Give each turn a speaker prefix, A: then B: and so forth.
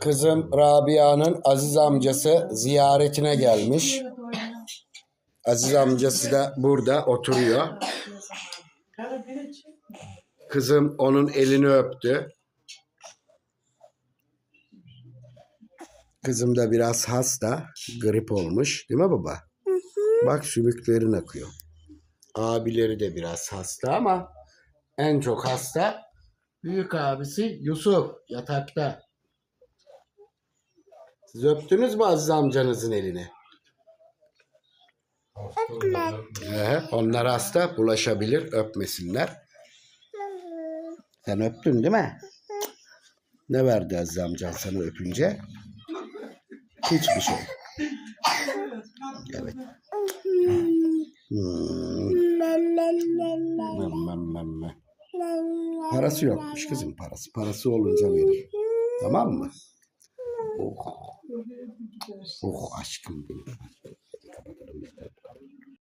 A: Kızım Rabia'nın Aziz amcası ziyaretine gelmiş. Aziz amcası da burada oturuyor. Kızım onun elini öptü. Kızım da biraz hasta, grip olmuş. Değil mi baba? Bak sümüklerin akıyor. Abileri de biraz hasta ama en çok hasta büyük abisi Yusuf yatakta. Siz öptünüz mü Aziz amcanızın elini? Ee, onlar hasta bulaşabilir öpmesinler. Sen öptün değil mi? Ne verdi Aziz amcan sana öpünce? Hiçbir şey. Evet. Hmm. Mem. Parası yokmuş kızım parası. Parası olunca verir. Tamam mı? Oh. Oh aşkım benim.